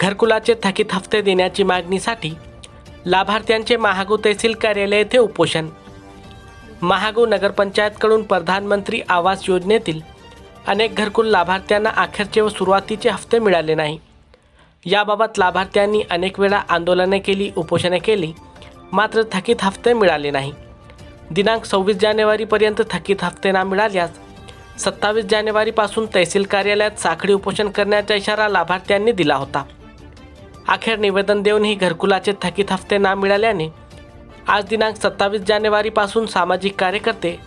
घरकुलाचे थकीत हप्ते देण्याची मागणीसाठी लाभार्थ्यांचे महागू तहसील कार्यालय येथे उपोषण. महागू नगरपंचायतकडून प्रधानमंत्री आवास योजनेतील अनेक घरकुल लाभार्थ्यांना अखेरचे व सुरुवातीचे हप्ते मिळाले नाही. याबाबत लाभार्थ्यांनी अनेक वेळा आंदोलने केली उपोषणे केली मात्र थकीत हप्ते मिळाले नाही. दिनांक सव्वीस जानेवारीपर्यंत थकीत हप्ते ना मिळाल्यास सत्तावीस जानेवारीपासून तहसील कार्यालयात साखळी उपोषण करण्याचा इशारा लाभार्थ्यांनी दिला होता. अखेर निवेदन देऊनही घरकुलाचे थकीत हप्ते ना मिळाल्याने आज दिनांक सत्तावीस जानेवारीपासून सामाजिक कार्यकर्ते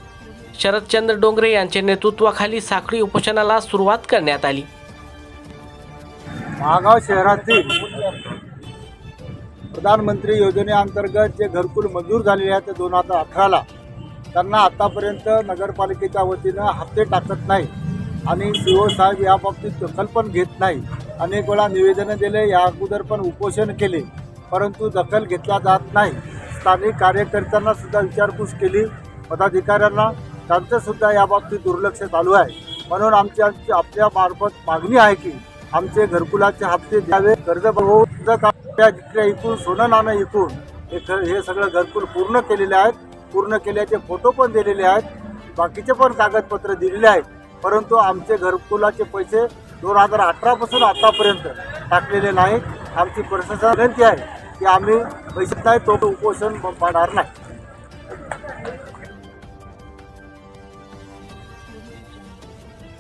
शरदचंद्र डोंगरे यांच्या नेतृत्वाखाली साखळी उपोषणाला सुरुवात करण्यात आली. महागाव शहरातील प्रधानमंत्री योजनेअंतर्गत जे घरकुल मंजूर झालेले आहेत ते दोन हजार अठराला त्यांना आतापर्यंत नगरपालिकेच्या वतीनं हप्ते टाकत नाही आणि सी ओ साहेब याबाबतीत दखल पण घेत नाही. अनेक वेळा निवेदनं दिले या अगोदर पण उपोषण केले परंतु दखल घेतला जात नाही. स्थानिक कार्यकर्त्यांना सुद्धा विचारपूस केली पदाधिकाऱ्यांना. त्यांचंसुद्धा याबाबतीत दुर्लक्ष चालू आहे. म्हणून आमची आमची आपल्या मार्फत मागणी आहे की आमचे घरकुलाचे हप्ते द्यावे. कर्ज होऊन जिकडे इकून सोनं नाणं इकून हे हे सगळं घरकुल पूर्ण केलेले आहेत. पूर्ण केल्याचे फोटो पण दिलेले आहेत. बाकीचे पण कागदपत्र दिलेले आहेत. परंतु आमचे घरकुलाचे पैसे दोन हजार अठरापासून आतापर्यंत टाकलेले नाहीत. आमची प्रशासन विनंती आहे की आम्ही पैसे नाही तो उपोषण पाडणार नाही.